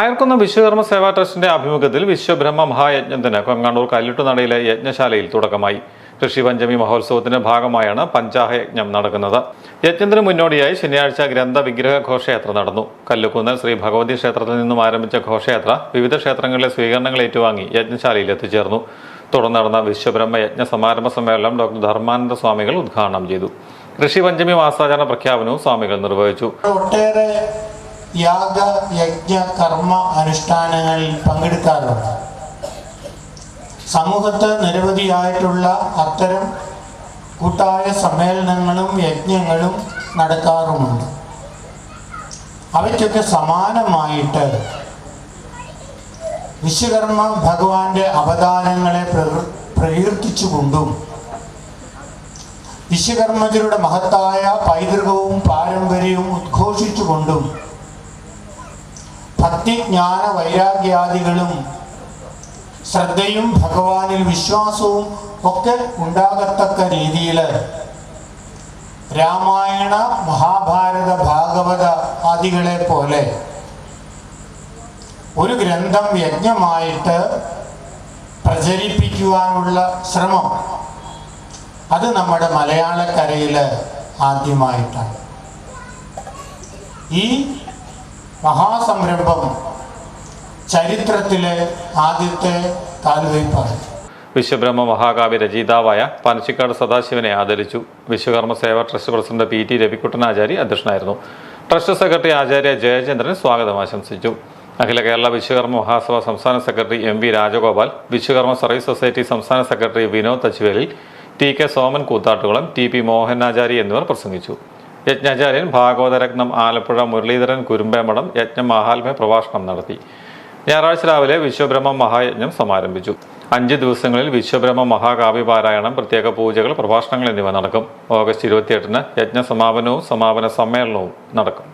അയർക്കുന്ന വിശ്വകർമ്മ സേവാ ട്രസ്റ്റിന്റെ ആഭിമുഖ്യത്തിൽ വിശ്വബ്രഹ്മ മഹായജ്ഞത്തിന് കൊങ്ങാണ്ടൂർ കല്ലിട്ടുനടയിലെ യജ്ഞശാലയിൽ തുടക്കമായി. ഋഷി പഞ്ചമി മഹോത്സവത്തിന്റെ ഭാഗമായാണ് പഞ്ചാഹ യജ്ഞം നടക്കുന്നത്. യജ്ഞത്തിന് മുന്നോടിയായി ശനിയാഴ്ച ഗ്രന്ഥ വിഗ്രഹ ഘോഷയാത്ര നടന്നു. കല്ലുക്കുന്നൽ ശ്രീ ഭഗവതി ക്ഷേത്രത്തിൽ നിന്നും ആരംഭിച്ച ഘോഷയാത്ര വിവിധ ക്ഷേത്രങ്ങളിലെ സ്വീകരണങ്ങൾ ഏറ്റുവാങ്ങി യജ്ഞശാലയിൽ എത്തിച്ചേർന്നു. തുടർന്ന് നടന്ന വിശ്വബ്രഹ്മ യജ്ഞ സമാരംഭ സമ്മേളനം ഡോക്ടർ ധർമാനന്ദ സ്വാമികൾ ഉദ്ഘാടനം ചെയ്തു. ഋഷി പഞ്ചമി മാസാചരണ പ്രഖ്യാപനവും സ്വാമികൾ നിർവഹിച്ചു. യാഗ യജ്ഞ കർമ്മ അനുഷ്ഠാനങ്ങളിൽ പങ്കെടുക്കാറുണ്ട്. സമൂഹത്ത് നിരവധിയായിട്ടുള്ള അത്തരം കൂട്ടായ സമ്മേളനങ്ങളും യജ്ഞങ്ങളും നടക്കാറുമുണ്ട്. അവയ്ക്കൊക്കെ സമാനമായിട്ട് വിശ്വകർമ്മ ഭഗവാന്റെ അവതാരങ്ങളെ പ്രകൃ- പ്രകീർത്തിച്ചുകൊണ്ടും വിശ്വകർമ്മജരുടെ മഹത്തായ പൈതൃകവും പാരമ്പര്യവും ഭക്തിജ്ഞാന വൈരാഗ്യാദികളും ശ്രദ്ധയും ഭഗവാനിൽ വിശ്വാസവും ഒക്കെ ഉണ്ടാകത്തക്ക രീതിയിൽ രാമായണ മഹാഭാരത ഭാഗവത ആദികളെ പോലെ ഒരു ഗ്രന്ഥം യജ്ഞമായിട്ട് പ്രചരിപ്പിക്കുവാനുള്ള ശ്രമം അത് നമ്മുടെ മലയാളക്കരയിൽ ആദ്യമായിട്ടാണ്. ഈ മഹാസംരംഭം ചരിത്രത്തിലെ ആദ്യത്തെ താൽവയ്പാണ് വിശ്വബ്രഹ്മ മഹാകാവ്യ രചയിതാവായ പനച്ചിക്കാട് സദാശിവനെ ആദരിച്ചു. Vishwakarma Seva trust president P T Ravikuttan Achari അധ്യക്ഷനായിരുന്നു. ട്രസ്റ്റ് സെക്രട്ടറി ആചാര്യ ജയചന്ദ്രൻ സ്വാഗതം ആശംസിച്ചു. അഖില കേരള വിശ്വകർമ്മ മഹാസഭ സംസ്ഥാന secretary M V Rajagopal Vishwakarma service society സംസ്ഥാന secretary Vinod Thachuvelil T K Soman Koothattukulam T P Mohanachari എന്നിവർ പ്രസംഗിച്ചു. യജ്ഞാചാര്യൻ ഭാഗവതരത്നം ആലപ്പുഴ മുരളീധരൻ കുരുമ്പേമഠം യജ്ഞ മഹാത്മ്യ പ്രഭാഷണം നടത്തി. ഞായറാഴ്ച രാവിലെ വിശ്വബ്രഹ്മ മഹായജ്ഞം സമാരംഭിച്ചു. അഞ്ച് ദിവസങ്ങളിൽ വിശ്വബ്രഹ്മ മഹാകാവ്യപാരായണം പ്രത്യേക പൂജകൾ പ്രഭാഷണങ്ങൾ എന്നിവ നടക്കും. ഓഗസ്റ്റ് ഇരുപത്തിയെട്ടിന് യജ്ഞ സമാപനവും സമാപന സമ്മേളനവും നടക്കും.